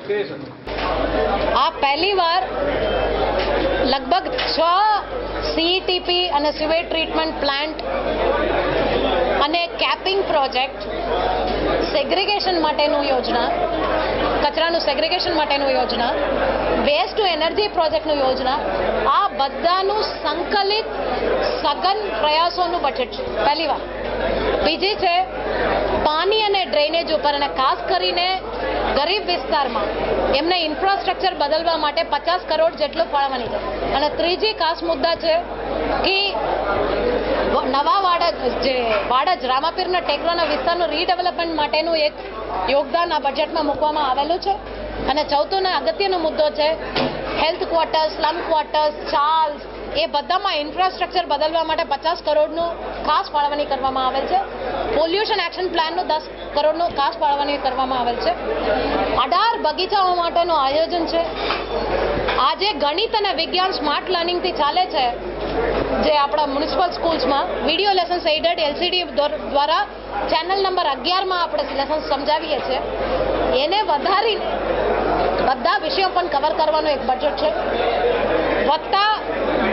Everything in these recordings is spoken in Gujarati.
આ પહેલી વાર લગભગ છ સીઈટીપી અને સિવેજ ટ્રીટમેન્ટ પ્લાન્ટ અને કેપિંગ પ્રોજેક્ટ સેગ્રિગેશન માટેનું યોજના, કચરાનું સેગ્રિગેશન માટેનું યોજના વેસ્ટ ટુ એનર્જી પ્રોજેક્ટનું યોજના, આ બધાનું સંકલિત સઘન પ્રયાસોનું બજેટ છે. પહેલી વાર બીજી છે પાણી અને ડ્રેનેજ ઉપર અને ખાસ કરીને ગરીબ વિસ્તારમાં એમને ઇન્ફ્રાસ્ટ્રક્ચર બદલવા માટે પચાસ કરોડ જેટલું ફાળવવાની છે. અને ત્રીજી ખાસ મુદ્દા છે કે નવા વાડજ જે વાડજ રામાપીરના ટેકરાના વિસ્તારનું રીડેવલપમેન્ટ માટેનું એક યોગદાન આ બજેટમાં મૂકવામાં આવેલું છે. અને ચૌથો અગત્યનો મુદ્દો છે હેલ્થ ક્વાર્ટર્સ સ્લમ ક્વાર્ટર્સ ચાર્લ્સ એ બધામાં ઇન્ફ્રાસ્ટ્રક્ચર બદલવા માટે પચાસ કરોડનું ખાસ ફાળવણી કરવામાં આવેલ છે. પોલ્યુશન એક્શન પ્લાનનું દસ કરોડનું ખાસ ફાળવણી કરવામાં આવેલ છે. અઢાર બગીચાઓ માટેનું આયોજન છે. આજે ગણિત અને વિજ્ઞાન સ્માર્ટ લર્નિંગથી ચાલે છે જે આપણા મ્યુનિસિપલ સ્કૂલ્સમાં વીડિયો લેસન્સ એઇડેડ એલસીડી દ્વારા ચેનલ નંબર અગિયારમાં આપણે લેસન્સ સમજાવીએ છીએ. એને વધારીને બધા વિષયો પણ કવર કરવાનું એક બજેટ છે. વત્તા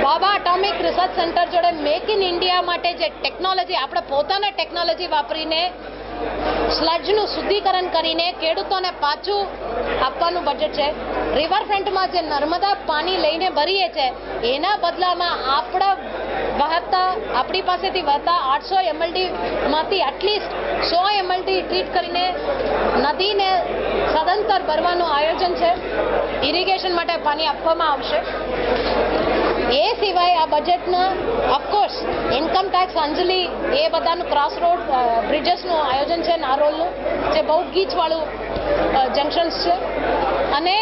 બાબા એટોમિક રિસર્ચ સેન્ટર જોડે મેક ઇન ઇન્ડિયા માટે જે ટેકનોલોજી આપણે પોતાના ટેકનોલોજી વાપરીને સ્લજનું શુદ્ધિકરણ કરીને ખેડૂતોને પાછું આપવાનું બજેટ છે. રિવરફ્રન્ટમાં જે નર્મદા પાણી લઈને ભરીએ છે, એના બદલામાં આપણા વહતા, આપણી પાસેથી વહતા આઠસો એમએલડીમાંથી એટલીસ્ટ સો એમએલડી ટ્રીટ કરીને નદીને સદંતર ભરવાનું આયોજન છે. ઇરિગેશન માટે પાણી આપવામાં આવશે. એ સિવાય આ બજેટમાં ઓફકોર્સ ઇન્કમ ટેક્સ અંજલી, એ બધાનું ક્રોસ રોડ બ્રિજેસનું આયોજન છે નારોલનું, જે બહુ ગીચવાળું જંકશન્સ છે. અને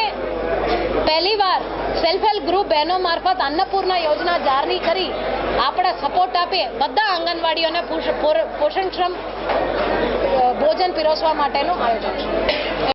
પહેલીવાર સેલ્ફ હેલ્પ ગ્રુપ બહેનો મારફત અન્નપૂર્ણા યોજના જારી કરી આપણે સપોર્ટ આપીએ બધા આંગણવાડીઓને પોષણક્ષમ ભોજન પીરસવા માટેનું આયોજન છે.